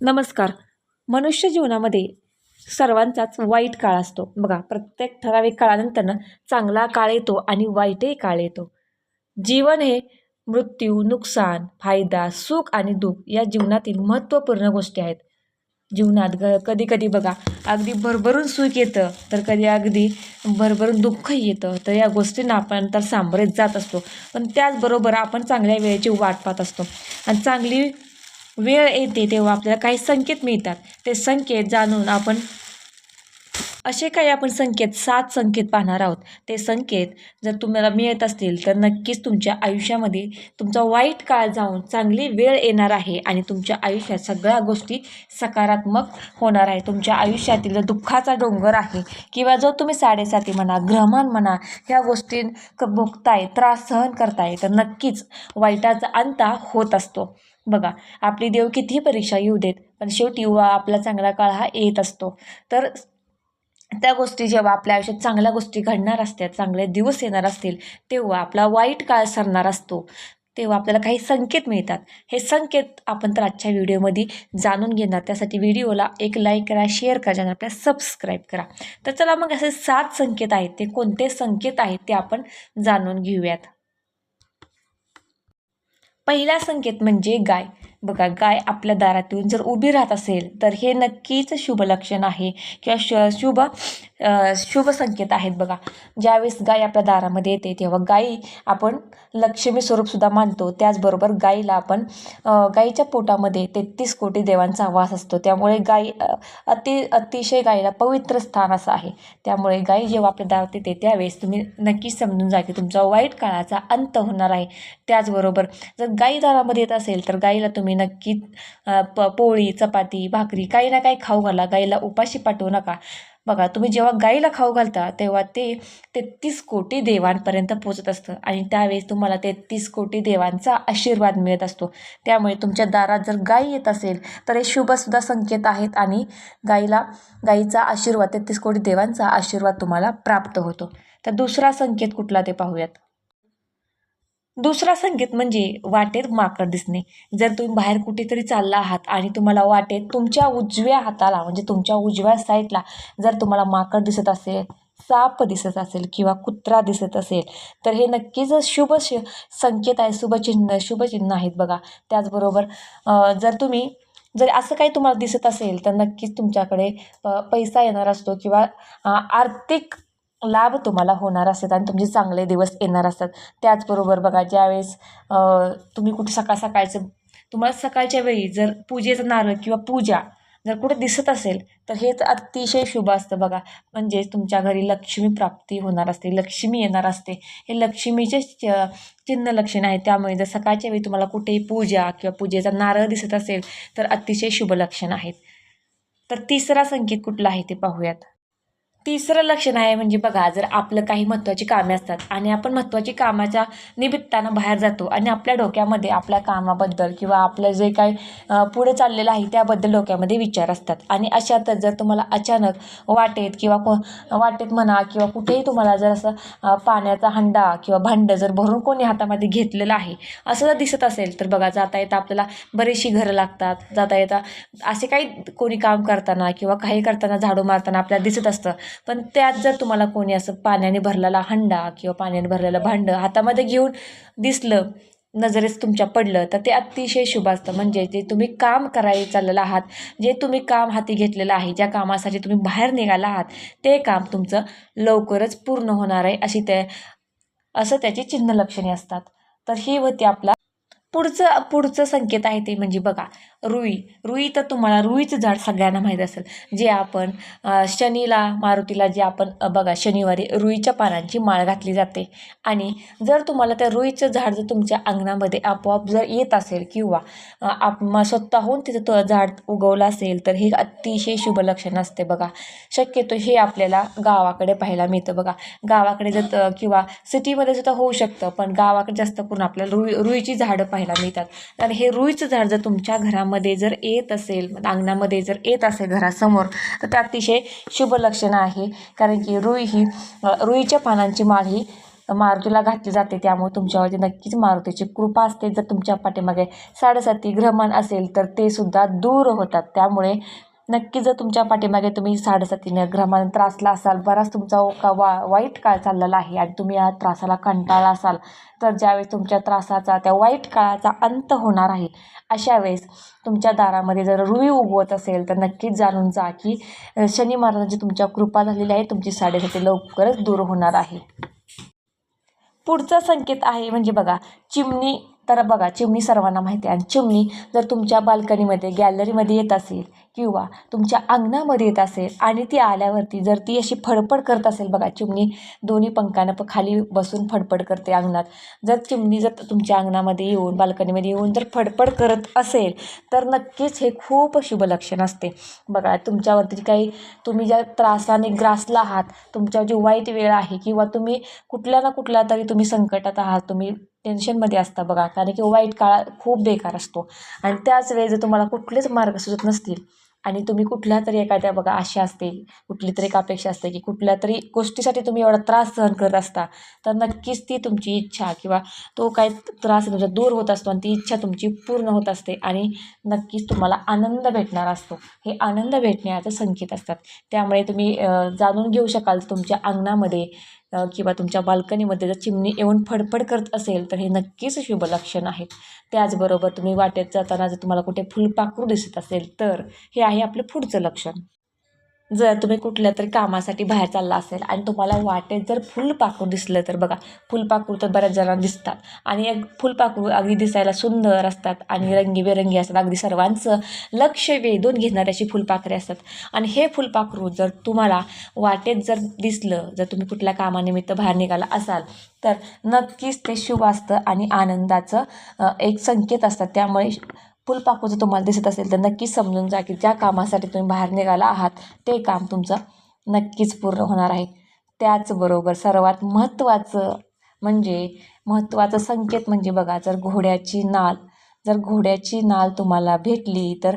नमस्कार. मनुष्य जीवनामध्ये सर्वांचाच वाईट काळ असतो. बघा प्रत्येक ठराविक काळानंतरनं चांगला काळ येतो आणि वाईटही काळ येतो. जीवन हे मृत्यू नुकसान फायदा सुख आणि दुःख या जीवनातील महत्त्वपूर्ण गोष्टी आहेत. जीवनात ग कधी कधी बघा अगदी भरभरून सुख येतं तर कधी अगदी भरभरून दुःखही येतं तर या गोष्टींना आपण तर सामोरेच जात असतो. पण त्याचबरोबर आपण चांगल्या वेळेची वाट पाहत असतो. आणि चांगली वेळ येते तेव्हा आपल्याला काही संकेत मिळतात. ते संकेत जाणून आपण असे काही आपण संकेत सात संकेत पाहणार आहोत. ते संकेत जर तुम्हाला मिळत असतील तर नक्कीच तुमच्या आयुष्यामध्ये तुमचा वाईट काळ जाऊन चांगली वेळ येणार आहे आणि तुमच्या आयुष्यात सगळ्या गोष्टी सकारात्मक होणार आहे. तुमच्या आयुष्यातील दुःखाचा डोंगर आहे. किंवा जो तुम्ही साडेसाती म्हणा ग्रहमान म्हणा ह्या गोष्टी भोगताय त्रास सहन करताय तर नक्कीच वाईटाचा अंत होत असतो. बघा आपली देव कितीही परीक्षा येऊ देत पण शेवटी वा आपला चांगला काळ हा येत असतो. तर त्या गोष्टी जेव्हा आपल्या आयुष्यात चांगल्या गोष्टी घडणार असतात चांगले दिवस येणार असतील तेव्हा आपला वाईट काळ सरणार असतो. तेव्हा आपल्याला काही संकेत मिळतात. हे संकेत आपण तर आजच्या व्हिडिओमध्ये जाणून घेणार. त्यासाठी व्हिडिओला एक लाईक करा शेअर करा आणि आपल्या सबस्क्राईब करा. तर चला मग असे सात संकेत आहेत. ते कोणते संकेत आहेत ते आपण जाणून घेऊयात. पहिला संकेत म्हणजे गाय. बघा गाय आपल्या दारात येऊन जर उभी राहत असेल तर हे नक्कीच शुभ लक्षण आहे किंवा श शुभ शुभ संकेत आहेत बघा. ज्यावेळेस गाय आपल्या दारामध्ये येते तेव्हा गायी आपण लक्ष्मी स्वरूपसुद्धा मानतो. त्याचबरोबर गाईला आपण गाईच्या पोटामध्ये तेहतीस कोटी देवांचा वास असतो. त्यामुळे गाई अति अतिशय गाईला पवित्र स्थान असं आहे. त्यामुळे गाई जेव्हा आपल्या दारात येते त्यावेळेस तुम्ही नक्कीच समजून जा की तुमचा वाईट काळाचा अंत होणार आहे. त्याचबरोबर जर गाई दारामध्ये येत असेल तर गाईला तुम्ही नक्की प पोळी चपाती भाकरी काही ना काही खाऊ घाला. गाईला उपाशी पाठवू नका. बघा तुम्ही जेव्हा गाईला खाऊ घालता तेव्हा ते तेहतीस कोटी देवांपर्यंत पोचत असतं. आणि त्यावेळेस तुम्हाला तेहतीस कोटी देवांचा आशीर्वाद मिळत असतो. त्यामुळे तुमच्या दारात जर गाई येत असेल तर हे शुभसुद्धा संकेत आहेत आणि गाईला गाईचा आशीर्वाद तेहतीस कोटी देवांचा आशीर्वाद तुम्हाला प्राप्त होतो. तर दुसरा संकेत कुठला ते पाहूयात. दुसरा संकेत म्हणजे वाटेत माकड दिसणे. जर तुम्ही बाहेर कुठेतरी चालला आहात आणि तुम्हाला वाटेत तुमच्या उजव्या हाताला म्हणजे तुमच्या उजव्या साईडला जर तुम्हाला माकड दिसत असेल साप दिसत असेल किंवा कुत्रा दिसत असेल तर हे नक्कीच शुभ श संकेत आहे. शुभचिन्ह शुभचिन्ह आहेत बघा. त्याचबरोबर जर तुम्ही जर असं काही तुम्हाला दिसत असेल तर नक्कीच तुमच्याकडे पैसा येणार असतो किंवा आर्थिक लाभ तुम्हाला होणार असतात आणि तुमचे चांगले दिवस येणार असतात. त्याचबरोबर बघा ज्यावेळेस तुम्ही कुठे सकाळ सकाळचं तुम्हाला सकाळच्या वेळी जर पूजेचं नारळ किंवा पूजा जर कुठे दिसत असेल तर हेच अतिशय शुभ असतं बघा. म्हणजेच तुमच्या घरी लक्ष्मी प्राप्ती होणार असते लक्ष्मी येणार असते. हे लक्ष्मीचे चिन्ह लक्षण आहे. त्यामुळे जर सकाळच्या वेळी तुम्हाला कुठेही पूजा किंवा पूजेचा नारळ दिसत असेल तर अतिशय शुभ लक्षण आहेत. तर तिसरा संकेत कुठला आहे ते पाहूयात. तिसरं लक्षण आहे म्हणजे बघा जर आपलं काही महत्त्वाची कामे असतात आणि आपण महत्त्वाची कामाच्या निमित्तानं बाहेर जातो आणि आपल्या डोक्यामध्ये आपल्या कामाबद्दल किंवा आपलं जे काही पुढे चाललेलं आहे त्याबद्दल डोक्यामध्ये विचार असतात. आणि अशातच जर तुम्हाला अचानक वाटेत किंवा को वाटेत म्हणा किंवा कुठेही तुम्हाला जर असं पाण्याचा हंडा किंवा भांडं जर भरून कोणी हातामध्ये घेतलेलं आहे असं जर दिसत असेल तर बघा जाता येता आपल्याला बरीचशी घरं लागतात. जाता येता असे काही कोणी काम करताना किंवा काही करताना झाडू मारताना आपल्याला दिसत असतं. पण त्यात जर तुम्हाला कोणी असं पाण्याने भरलेला हंडा किंवा पाण्याने भरलेलं भांडं हातामध्ये घेऊन दिसलं नजरेस तुमच्या पडलं तर ते अतिशय शुभ असतं. म्हणजे जे तुम्ही काम करायला चाललेलं आहात जे तुम्ही काम हाती घेतलेलं आहे ज्या कामासाठी तुम्ही बाहेर निघाला आहात ते काम तुमचं लवकरच पूर्ण होणार आहे अशी ते असं त्याची चिन्ह लक्षणे असतात. तर ही होती आपला पुढचं पुढचं संकेत आहे ते म्हणजे बघा रुई. रुई तर तुम्हाला रुईचं झाड सगळ्यांना माहीत असेल. जे आपण शनीला मारुतीला जे आपण बघा शनिवारी रुईच्या पानांची माळ घातली जाते. आणि जर तुम्हाला त्या रुईचं झाड जर तुमच्या अंगणामध्ये आपोआप जर येत असेल किंवा आप स्वतःहून तिथं तो झाड उगवलं असेल तर हे अतिशय शुभ लक्षण असते बघा. शक्यतो हे आपल्याला गावाकडे पाहायला मिळतं बघा. गावाकडे जर किंवा सिटीमध्ये सुद्धा होऊ शकतं पण गावाकडे जास्त करून आपल्याला रुई रुईची झाडं पाहायला मिळतात. तर हे रुईचं झाड जर तुमच्या घरामध्ये मध्ये जर येत असेल अंगणामध्ये जर येत असेल घरासमोर तर ते अतिशय शुभ लक्षण आहे. कारण की रुई ही रुईच्या पानांची माळ ही मारुतीला घातली जाते. त्यामुळे तुमच्यावरती नक्कीच मारुतीची कृपा असते. जर तुमच्या पाठीमागे साडेसाती ग्रहमान असेल तर ते सुद्धा दूर होतात. त्यामुळे नक्की जर तुमच्या पाठीमागे तुम्ही साडेसातीने ग्रहमान त्रासला असाल बराच तुमचा का वा वाईट काळ चाललेला आहे आणि तुम्ही या त्रासाला कंटाळला असाल तर ज्यावेळेस तुमच्या त्रासाचा त्या वाईट काळाचा अंत होणार आहे अशा वेळेस तुमच्या दारामध्ये जर रुई उगवत असेल तर नक्कीच जाणून जा की शनी महाराजांची तुमच्या कृपा झालेली आहे तुमची साडेसाती लवकरच दूर होणार आहे. पुढचा संकेत आहे म्हणजे बघा चिमणी तर बघा चिमणी सर्वांना माहिती आहे. आणि चिमणी जर तुमच्या बाल्कनीमध्ये गॅलरीमध्ये येत असेल किंवा तुमच्या अंगणामध्ये येत असेल आणि ती आल्यावरती जर ती अशी फडफड करत असेल बघा चिमणी दोन्ही पंखानं प खाली बसून फडफड करते अंगणात. जर चिमणी जर तुमच्या अंगणामध्ये येऊन बाल्कनीमध्ये येऊन जर फडफड करत असेल तर नक्कीच हे खूप शुभ लक्षण असते. बघा तुमच्यावरती काही तुम्ही ज्या त्रासाने ग्रासला आहात तुमच्या जी वाईट वेळ आहे किंवा तुम्ही कुठल्या ना कुठल्या तरी तुम्ही संकटात आहात तुम्ही टेन्शनमध्ये असता बघा. कारण की वाईट काळ खूप बेकार असतो. आणि त्याच वेळेस जर तुम्हाला कुठलेच मार्ग सुचत नसतील आणि तुम्ही कुठल्या तरी एखाद्या बघा आशा असते कुठली तरी एक अपेक्षा असते की कुठल्या तरी गोष्टीसाठी तुम्ही एवढा त्रास सहन करत असता तर नक्कीच ती तुमची इच्छा किंवा तो काय त्रास तुमचा दूर होत असतो आणि ती इच्छा तुमची पूर्ण होत असते आणि नक्कीच तुम्हाला आनंद भेटणार असतो. हे आनंद भेटण्याचे संकेत असतात. त्यामुळे तुम्ही जाणून घेऊ शकाल तुमच्या अंगणामध्ये किंवा तुमच्या बाल्कनीमध्ये जर चिमणी येऊन फडफड करत असेल तर हे नक्कीच शुभ लक्षण आहेत त्याचबरोबर तुम्ही वाटेत जाताना जर तुम्हाला कुठे फुलपाखरू दिसत असेल तर हे आहे आपलं पुढचं लक्षण. जर तुम्ही कुठल्या तरी कामासाठी बाहेर चालला असेल आणि तुम्हाला वाटेत जर फुलपाखरू दिसलं तर बघा फुलपाखरू तर बऱ्याच जणांना दिसतात. आणि एक फुलपाखरू अगदी दिसायला सुंदर असतात आणि रंगीबेरंगी असतात. अगदी सर्वांचं लक्ष वेधून घेणारे अशी फुलपाखरे असतात. आणि हे फुलपाखरू जर तुम्हाला वाटेत जर दिसलं जर तुम्ही कुठल्या कामानिमित्त बाहेर निघाला असाल तर नक्कीच ते शुभ असतं आणि आनंदाचं एक संकेत असतात. त्यामुळे फुलपाखरू जर तुम्हाला दिसत असेल तर नक्कीच समजून जा की ज्या कामासाठी तुम्ही बाहेर निघाला आहात ते काम तुमचं नक्कीच पूर्ण होणार आहे. त्याचबरोबर सर्वात महत्त्वाचं म्हणजे महत्त्वाचं संकेत म्हणजे बघा जर घोड्याची नाल जर घोड्याची नाल तुम्हाला भेटली तर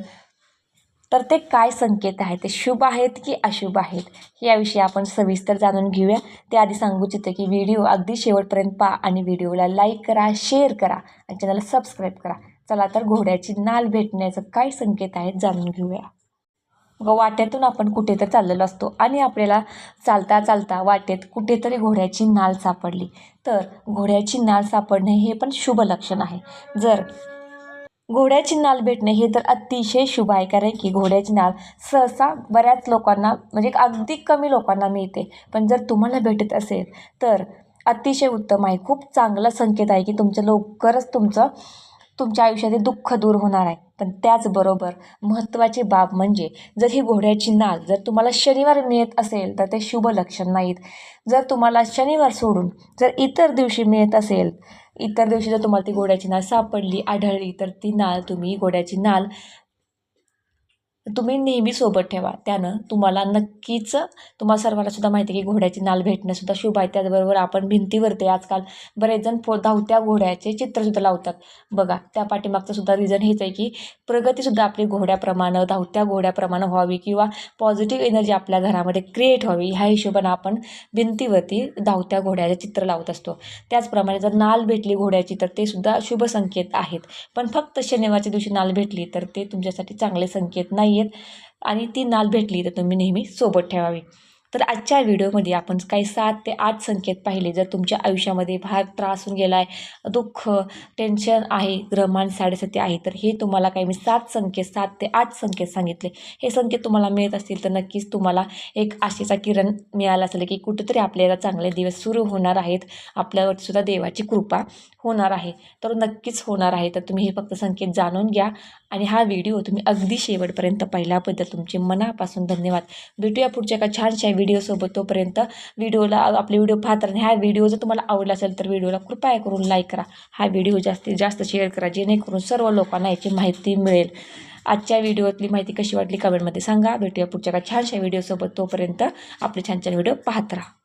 तर ते काय संकेत आहेत ते शुभ आहेत की अशुभ आहेत? याविषयी आपण सविस्तर जाणून घेऊया. त्याआधी सांगू इच्छितो की व्हिडिओ अगदी शेवटपर्यंत पहा आणि व्हिडिओला लाईक करा शेअर करा आणि चॅनलला सबस्क्राईब करा. चला तर घोड्याची नाल भेटण्याचं काय संकेत आहेत जाणून घेऊया. व वाट्यातून आपण कुठेतरी चाललेलो असतो आणि आपल्याला चालता चालता वाटेत कुठेतरी घोड्याची नाल सापडली. तर घोड्याची नाल सापडणे हे पण शुभ लक्षण आहे. जर घोड्याची नाल भेटणे हे तर अतिशय शुभ आहे कारण की घोड्याची नाल सहसा बऱ्याच लोकांना म्हणजे अगदी कमी लोकांना मिळते. पण जर तुम्हाला भेटत असेल तर अतिशय उत्तम आहे. खूप चांगला संकेत आहे की तुमचं लवकरच तुमचं तुमच्या आयुष्यातील दुःख दूर होणार आहे. पण त्याचबरोबर महत्त्वाची बाब म्हणजे जर ही घोड्याची नाल जर तुम्हाला शनिवार मिळत असेल तर ते शुभ लक्षण नाहीत. जर तुम्हाला शनिवार सोडून जर इतर दिवशी मिळत असेल इतर दिवशी जर तुम्हाला ती घोड्याची नाल सापडली आढळली तर ती नाल तुम्ही घोड्याची नाल तुम्ही नेहमी सोबत ठेवा. त्यानं तुम्हाला नक्कीच तुम्हाला सर्वांना सुद्धा माहिती आहे की घोड्याची नाल भेटणंसुद्धा शुभ आहे. त्याचबरोबर आपण भिंतीवरती आजकाल बरेच जण पो धावत्या घोड्याचे चित्रसुद्धा लावतात. बघा त्या पाठीमागचं सुद्धा रिझन हेच आहे की प्रगतीसुद्धा आपली घोड्याप्रमाणे धावत्या घोड्याप्रमाणे व्हावी किंवा पॉझिटिव्ह एनर्जी आपल्या घरामध्ये क्रिएट व्हावी. ह्या हिशोबानं आपण भिंतीवरती धावत्या घोड्याचे चित्र लावत असतो. त्याचप्रमाणे जर नाल भेटली घोड्याची तर ते सुद्धा शुभ संकेत आहेत. पण फक्त शनिवारच्या दिवशी नाल भेटली तर ते तुमच्यासाठी चांगले संकेत नाही आहेत आणि ती नाल भेटली तर तुम्ही नेहमी सोबत ठेवावी. तर आजच्या व्हिडिओमध्ये आपण काही सात ते आठ संकेत पाहिले. जर तुमच्या आयुष्यामध्ये फार त्रास होऊन गेला आहे दुःख टेन्शन आहे ग्रहमान साडेसाती आहे तर हे तुम्हाला काही मी सात संकेत सात ते आठ संकेत सांगितले. हे संकेत तुम्हाला मिळत असतील तर नक्कीच तुम्हाला एक आशेचा किरण मिळाला असेल की कुठेतरी आपल्याला चांगले दिवस सुरू होणार आहेत. आपल्यावरती सुद्धा देवाची कृपा होणार आहे. तर नक्कीच होणार आहे. तर तुम्ही हे फक्त संकेत जाणून घ्या आणि हा व्हिडिओ तुम्ही अगदी शेवटपर्यंत पाहिल्याबद्दल तुमचे मनापासून धन्यवाद. भेटूया पुढच्या एका छानशा व्हिडिओसोबत तोपर्यंत व्हिडिओला आपले व्हिडिओ पाहत आणि हा व्हिडिओ जर तुम्हाला आवडला असेल तर व्हिडिओला कृपया करून लाईक करा. हा व्हिडिओ जास्तीत जास्त शेअर करा. जेणेकरून सर्व लोकांना याची माहिती मिळेल. आजच्या व्हिडिओतली माहिती कशी वाटली? कमेंटमध्ये सांगा. भेटूया पुढच्या का छानशा व्हिडिओसोबत तोपर्यंत आपले छान छान व्हिडिओ पाहत राहा.